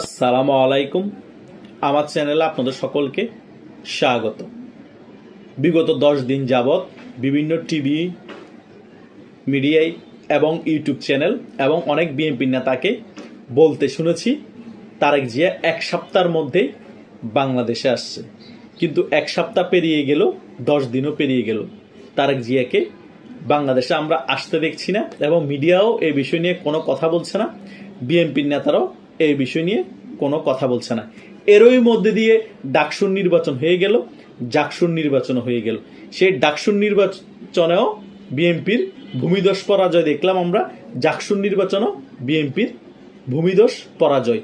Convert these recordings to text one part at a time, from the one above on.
আসসালামু আলাইকুম। আমার চ্যানেলে আপনাদের সকলকে স্বাগত। বিগত দশ দিন যাবৎ বিভিন্ন টিভি, মিডিয়ায় এবং ইউটিউব চ্যানেল এবং অনেক বিএনপি নেতাকে বলতে শুনেছি, তারেক জিয়া এক সপ্তাহের মধ্যেই বাংলাদেশে আসছে। কিন্তু এক সপ্তাহ পেরিয়ে গেল, দশ দিনও পেরিয়ে গেল। তারেক জিয়াকে বাংলাদেশে আমরা আসতে দেখছি না এবং মিডিয়াও এই বিষয় নিয়ে কোনো কথা বলছে না। বিএনপির নেতারাও এই বিষয় নিয়ে কোনো কথা বলছে না। এরই মধ্যে দিয়ে ডাকসুর নির্বাচন হয়ে গেল, জাকসুর নির্বাচন হয়ে গেল। সেই ডাকসুর নির্বাচনেও বিএনপির ভূমিদোষ পরাজয় দেখলাম আমরা, জাকসুর নির্বাচনও বিএনপির ভূমিদোষ পরাজয়।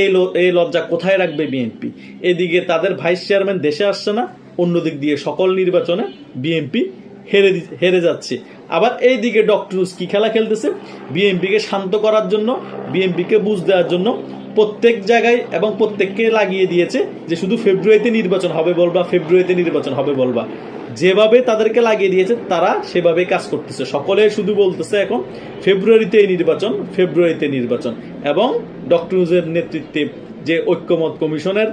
এই এই লজ্জা কোথায় রাখবে বিএনপি? এদিকে তাদের ভাইস চেয়ারম্যান দেশে আসছে না, অন্যদিক দিয়ে সকল নির্বাচনে বিএনপি হেরে হেরে যাচ্ছে। আবার এই দিকে ডক্টর কি খেলা খেলতেছে? বিএনপিকে শান্ত করার জন্য বিএনপিকে বুঝ দেওয়ার জন্য প্রত্যেক জায়গায় এবং প্রত্যেককে লাগিয়ে দিয়েছে যে শুধু ফেব্রুয়ারিতে নির্বাচন হবে বলবা ফেব্রুয়ারিতে নির্বাচন হবে বলবা। যেভাবে তাদেরকে লাগিয়ে দিয়েছে, তারা সেভাবে কাজ করতেছে। সকলে শুধু বলতেছে এখন ফেব্রুয়ারিতে নির্বাচন ফেব্রুয়ারিতে নির্বাচন। এবং ডক্টর নেতৃত্বে যে ঐক্যমত কমিশনের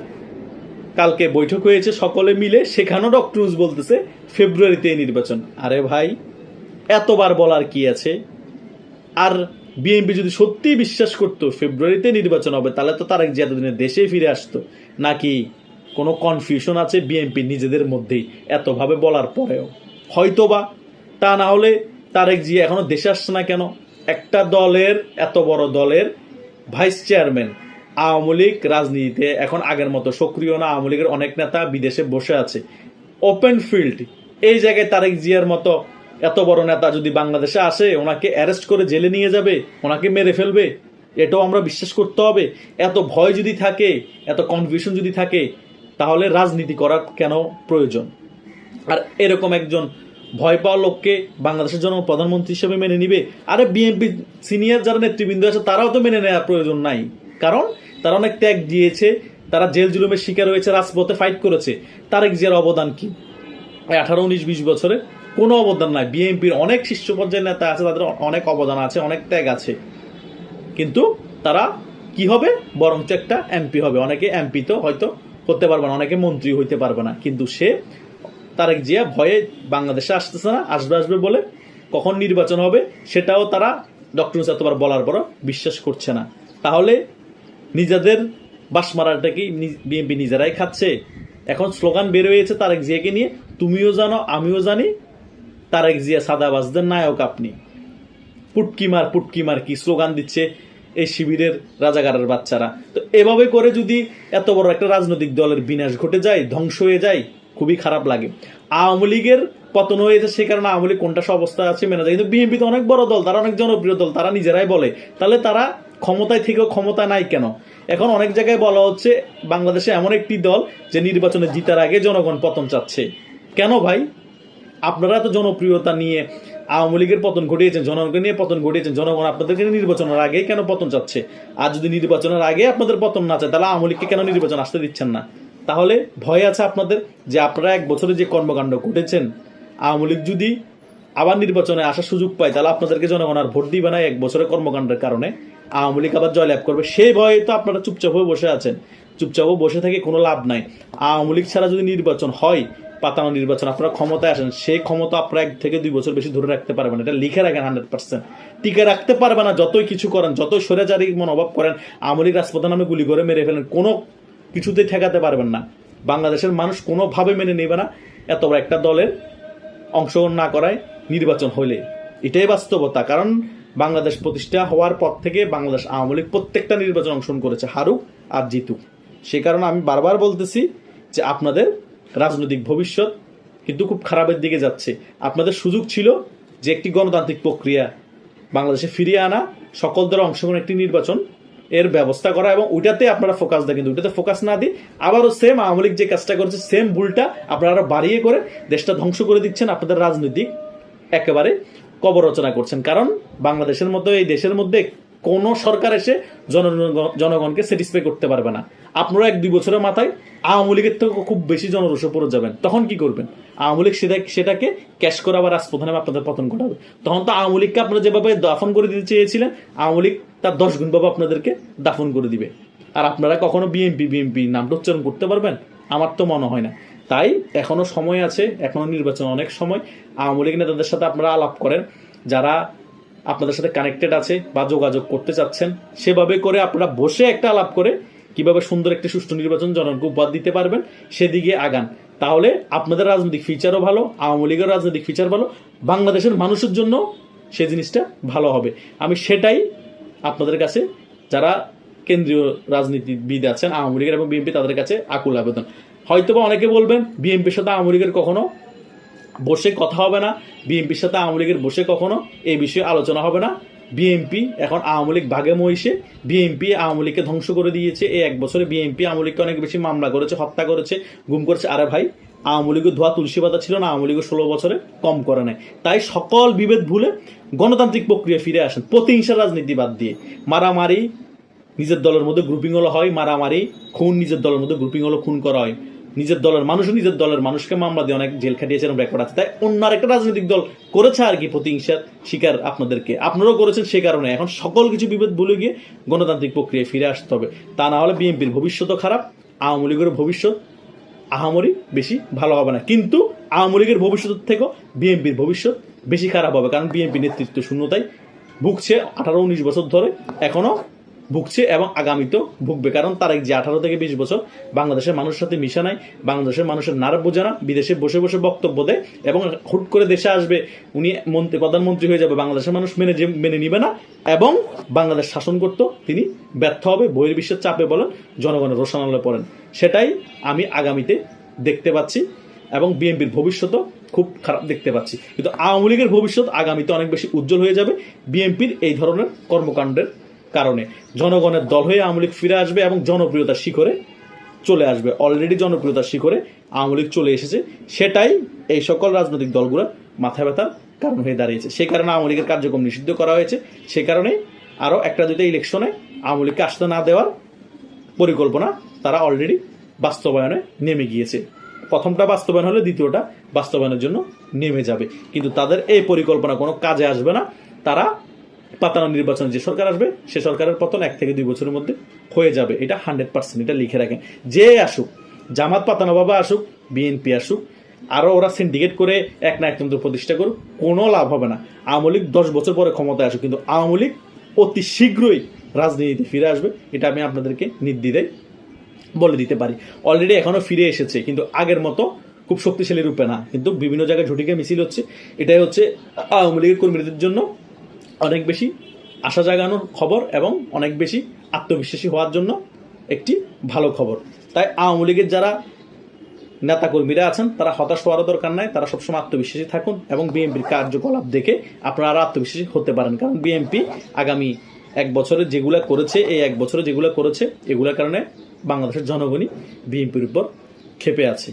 কালকে বৈঠক হয়েছে, সকলে মিলে। সেখানেও ডক্টর বলতেছে, ফেব্রুয়ারিতে নির্বাচন। আরে ভাই, এতবার বলার কি আছে? আর বিএনপি যদি সত্যিই বিশ্বাস করতো ফেব্রুয়ারিতে নির্বাচন হবে, তাহলে তো তারেক জিয়া এতদিনে দেশে ফিরে আসতো। নাকি কোনো কনফিউশন আছে বিএনপি নিজেদের মধ্যেই, এতভাবে বলার পরেও? হয়তোবা, তা না হলে তারেক জিয়া এখনও দেশে আসছে না কেন? একটা দলের, এত বড় দলের ভাইস চেয়ারম্যান আওয়ামী লীগ রাজনীতিতে এখন আগের মতো সক্রিয় না, আওয়ামী লীগের অনেক নেতা বিদেশে বসে আছে। ওপেন ফিল্ড এই জায়গায় তারেক জিয়ার মতো এত বড় নেতা যদি বাংলাদেশে আসে, ওনাকে অ্যারেস্ট করে জেলে নিয়ে যাবে, ওনাকে মেরে ফেলবে, এটাও আমরা বিশ্বাস করতে হবে। এত ভয় যদি থাকে, এত কনফিউশন যদি থাকে, তাহলে রাজনীতি করার কেন প্রয়োজন? আর এরকম একজন ভয় পাওয়া লোককে বাংলাদেশের জন্য প্রধানমন্ত্রী হিসেবে মেনে নিবে। আরে বিএনপি সিনিয়র যারা নেতৃবৃন্দ আছে, তারাও তো মেনে নেওয়ার প্রয়োজন নাই। কারণ তারা অনেক ত্যাগ দিয়েছে, তারা জেল জুলুমের শিকার হয়েছে, রাজপথে ফাইট করেছে। তারেক জিয়ার অবদান কি? আঠারো, উনিশ, বিশ বছরে কোনো অবদান নাই। বিএনপির অনেক শীর্ষ পর্যায়ের নেতা আছে, তাদের অনেক অবদান আছে, অনেক ত্যাগ আছে। কিন্তু তারা কি হবে? বরঞ্চ একটা এমপি হবে। অনেকে এমপি তো হয়তো হতে পারবে না, অনেকে মন্ত্রী হইতে পারবে না। কিন্তু সে, তারেক জিয়া ভয়ে বাংলাদেশে আসতেছে না, আসবে আসবে বলে কখন নির্বাচন হবে, সেটাও তারা ডক্টর এতবার বলার পরও বিশ্বাস করছে না। তাহলে নিজেদের বাস মারাটা বিএনপি নিজেরাই খাচ্ছে? এখন স্লোগান বের হয়েছে তারেক জিয়াকে নিয়ে, তুমিও জানো, আমিও জানি, তারেক জিয়া সাদাবাজদের নায়ক আপনি। পুটকিমার পুটকিমার কি স্লোগান দিচ্ছে এই শিবিরের রাজাগারের বাচ্চারা। তো এভাবে করে যদি এত বড় একটা রাজনৈতিক দলের বিনাশ ঘটে যায়, ধ্বংস হয়ে যায়, খুবই খারাপ লাগে। আওয়ামী লীগের পতন হয়েছে সে কারণে আওয়ামী লীগ কোনটা সব অবস্থা আছে মেনে যায়। কিন্তু বিএনপি তো অনেক বড় দল, তারা অনেক জনপ্রিয় দল, তারা নিজেরাই বলে। তাহলে তারা ক্ষমতায় থেকেও ক্ষমতা নাই কেন? এখন অনেক জায়গায় বলা হচ্ছে বাংলাদেশে এমন একটি দল যে নির্বাচনে জিতার আগে জনগণ পতন চাচ্ছে। কেন ভাই? আপনারা তো জনপ্রিয়তা নিয়ে আওয়ামী লীগের পতন ঘটিয়েছেন, জনগণকে নিয়ে পতন ঘটিয়েছেন, জনগণ আপনাদেরকে নির্বাচনের আগেই কেন পতন চাচ্ছে? আর যদি নির্বাচনের আগে আপনাদের পতন না চায়, তাহলে আওয়ামী লীগকে কেন নির্বাচন আসতে দিচ্ছেন না? তাহলে ভয় আছে আপনাদের যে আপনারা এক বছরে যে কর্মকাণ্ড ঘটেছেন, আওয়ামী লীগ যদি আবার নির্বাচনে আসার সুযোগ পায়, তাহলে আপনাদেরকে জনগণ আর ভোট দিবে না এক বছরের কর্মকাণ্ডের কারণে। আওয়ামী লীগ আবার জয়লাভ করবে। সেই ভয়ে তো আপনারা চুপচাপ হয়ে বসে আছেন। চুপচাপ বসে থেকে কোনো লাভ নাই। আওয়ামী লীগ ছাড়া যদি নির্বাচন হয়, পাতানো নির্বাচন, আপনারা ক্ষমতায় আসেন, সেই ক্ষমতা আপনারা এক থেকে দুই বছর বেশি ধরে রাখতে পারবেন। এটা লিখে রাখেন হান্ড্রেড পার্সেন্ট। টিকে রাখতে পারবে না, যতই কিছু করেন, যতই সরেচারি মনোভাব করেন, আওয়ামী লীগ রাজপথে নামে গুলি করে মেরে ফেলেন, কোনো কিছুতেই ঠেকাতে পারবেন না। বাংলাদেশের মানুষ কোনোভাবে মেনে নেবে না, এত বড় একটা দলের অংশগ্রহণ না করায় নির্বাচন হলে। এটাই বাস্তবতা। কারণ বাংলাদেশ প্রতিষ্ঠা হওয়ার পর থেকে বাংলাদেশ আওয়ামী লীগ প্রত্যেকটা নির্বাচন অংশগ্রহণ করেছে, হারুক আর জিতুক সে কারণে আমি বারবার বলতেছি যে আপনাদের রাজনৈতিক ভবিষ্যৎ কিন্তু খুব খারাপের দিকে যাচ্ছে। আপনাদের সুযোগ ছিল যে একটি গণতান্ত্রিক প্রক্রিয়া বাংলাদেশে ফিরিয়ে আনা, সকল দলের অংশগ্রহণ একটি নির্বাচন এর ব্যবস্থা করা এবং ওইটাতে আপনারা ফোকাস দেন, কিন্তু ওইটাতে ফোকাস না দিই আবারও সেম আওয়ামী লীগ যে কাজটা করেছে সেম ভুলটা আপনারা বাড়িয়ে করে দেশটা ধ্বংস করে দিচ্ছেন আপনাদের রাজনৈতিক একেবারে কবর রচনা করছেন। কারণ বাংলাদেশের মতো এই দেশের মধ্যে কোনো সরকার এসে জন- জনগণকে স্যাটিসফাই করতে পারবে না। আপনারা এক দুই বছরের মাথায় আওয়ামী লীগের থেকে খুব বেশি জনরোষে পড়ে যাবেন। তখন কি করবেন? আওয়ামী লীগ সেটা সেটাকে ক্যাশ করে আবার রাজপ্রধানে আপনাদের পতন ঘটাবে। তখন তো আওয়ামী লীগকে আপনারা যেভাবে দাফন করে দিতে চেয়েছিলেন, আওয়ামী লীগ তার দশ গুণ ভাবে আপনাদেরকে দাফন করে দিবে। আর আপনারা কখনো বিএনপি বিএনপি নামটা উচ্চারণ করতে পারবেন? আমার তো মনে হয় না। তাই এখনও সময় আছে, এখনও নির্বাচন অনেক সময়। আওয়ামী লীগ নেতাদের সাথে আপনারা আলাপ করেন, যারা আপনাদের সাথে কানেক্টেড আছে বা যোগাযোগ করতে চাচ্ছেন, সেভাবে করে আপনারা বসে একটা আলাপ করে কীভাবে সুন্দর একটি সুষ্ঠু নির্বাচন জনগণকে উপহার দিতে পারবেন, সেদিকে আগান। তাহলে আপনাদের রাজনৈতিক ফিচারও ভালো, আওয়ামী লীগের রাজনৈতিক ফিচার ভালো, বাংলাদেশের মানুষের জন্য সে জিনিসটা ভালো হবে। আমি সেটাই আপনাদের কাছে, যারা কেন্দ্রীয় রাজনীতিবিদ আছেন, আওয়ামী লীগের এবং বিএনপি, তাদের কাছে আকুল আবেদন। হয়তোবা অনেকে বলবেন, বিএনপির সাথে আওয়ামী লীগের কখনো বসে কথা হবে না, বিএনপির সাথে আওয়ামী লীগের বসে কখনো এই বিষয়ে আলোচনা হবে না। বিএনপি এখন আওয়ামী লীগ ভাগে মহিষে, বিএনপি আওয়ামী লীগকে ধ্বংস করে দিয়েছে। এই এক বছরে বিএনপি আওয়ামী লীগকে অনেক বেশি মামলা করেছে, হত্যা করেছে, গুম করেছে। আরে ভাই, আওয়ামী লীগের ধোয়া তুলসী পাতা ছিল না, আওয়ামী লীগের ষোলো বছরে কম করে নেয় তাই সকল বিভেদ ভুলে গণতান্ত্রিক প্রক্রিয়া ফিরে আসেন, প্রতিহিংসা রাজনীতি বাদ দিয়ে। মারামারি নিজের দলের মধ্যে গ্রুপিং হলো হয়, মারামারি, খুন নিজের দলের মধ্যে গ্রুপিং হলো খুন করা হয়। নিজের দলের মানুষও নিজের দলের মানুষকে মামলা দিয়ে অনেক জেল খাটিয়েছে এরকম রেকর্ড আছে। তাই অন্য আরেকটা রাজনৈতিক দল করেছে আর কি প্রতিহিংসার শিকার আপনাদেরকে। আপনারাও করেছেন সে কারণে। এখন সকল কিছু বিভেদ ভুলে গিয়ে গণতান্ত্রিক প্রক্রিয়ায় ফিরে আসতে হবে। তা না হলে বিএনপির ভবিষ্যৎও খারাপ, আওয়ামী লীগের ভবিষ্যৎ আহামরি বেশি ভালো হবে না। কিন্তু আওয়ামী লীগের ভবিষ্যৎ থেকেও বিএনপির ভবিষ্যৎ বেশি খারাপ হবে। কারণ বিএনপি নেতৃত্ব শূন্যতায় ভুগছে আঠারো, উনিশ বছর ধরে। এখনও ভুগছে এবং আগামীতেও ভুগবে। কারণ তার যে আঠারো থেকে বিশ বছর বাংলাদেশের মানুষের সাথে মিশা নাই, বাংলাদেশের মানুষের নারব বোঝে না বিদেশে বসে বসে বক্তব্য দেয় এবং হুট করে দেশে আসবে, উনি মন্ত্রী, প্রধানমন্ত্রী হয়ে যাবে, বাংলাদেশের মানুষ মেনে যে, মেনে নিবে না। এবং বাংলাদেশ শাসন করতে তিনি ব্যর্থ হবে, বহির্বিশ্বের চাপে বলেন জনগণের রোশনালে পড়েন। সেটাই আমি আগামীতে দেখতে পাচ্ছি এবং বিএনপির ভবিষ্যতও খুব খারাপ দেখতে পাচ্ছি। কিন্তু আওয়ামী লীগের ভবিষ্যৎ আগামীতে অনেক বেশি উজ্জ্বল হয়ে যাবে। বিএনপির এই ধরনের কর্মকাণ্ডের কারণে জনগণের দল হয়ে আওয়ামী লীগ ফিরে আসবে এবং জনপ্রিয়তার শিখরে চলে আসবে। অলরেডি জনপ্রিয়তার শিখরে আওয়ামী লীগ চলে এসেছে। সেটাই এই সকল রাজনৈতিক দলগুলোর মাথা ব্যথার কারণ হয়ে দাঁড়িয়েছে। সেই কারণে আওয়ামী লীগের কার্যক্রম নিষিদ্ধ করা হয়েছে। সে কারণে আরও একটা দুইটা ইলেকশনে আওয়ামী লীগকে আসতে না দেওয়ার পরিকল্পনা তারা অলরেডি বাস্তবায়নে নেমে গিয়েছে। প্রথমটা বাস্তবায়ন হলে দ্বিতীয়টা বাস্তবায়নের জন্য নেমে যাবে। কিন্তু তাদের এই পরিকল্পনা কোনো কাজে আসবে না। তারা পাতানো নির্বাচন যে সরকার আসবে, সে সরকারের পতন এক থেকে দুই বছরের মধ্যে হয়ে যাবে। এটা হান্ড্রেড পার্সেন্ট, এটা লিখে রাখেন। যে আসুক, জামাত পাতানো বাবা আসুক বিএনপি আসুক আরও ওরা সিন্ডিকেট করে এক না একতন্ত্র প্রতিষ্ঠা করুক, কোনো লাভ হবে না। আওয়ামী লীগ দশ বছর পরে ক্ষমতায় আসুক, কিন্তু আওয়ামী লীগ অতি শীঘ্রই রাজনীতিতে ফিরে আসবে, এটা আমি আপনাদেরকে নির্দ্বিধায় বলে দিতে পারি। অলরেডি এখনও ফিরে এসেছে, কিন্তু আগের মতো খুব শক্তিশালী রূপে না। কিন্তু বিভিন্ন জায়গায় ঝুটিকে মিছিল হচ্ছে, এটাই হচ্ছে আওয়ামী লীগের কর্মীদের জন্য অনেক বেশি আশা জাগানোর খবর এবং অনেক বেশি আত্মবিশ্বাসী হওয়ার জন্য একটি ভালো খবর। তাই আওয়ামী লীগের যারা নেতাকর্মীরা আছেন, তারা হতাশ হওয়ারও দরকার নাই, তারা সবসময় আত্মবিশ্বাসী থাকুন এবং বিএনপির কার্যকলাপ দেখে আপনারা আত্মবিশ্বাসী হতে পারেন। কারণ বিএনপি আগামী এক বছরে যেগুলা করেছে, এই এক বছরে যেগুলো করেছে, এগুলোর কারণে বাংলাদেশের জনগণই বিএনপির উপর ক্ষেপে আছে।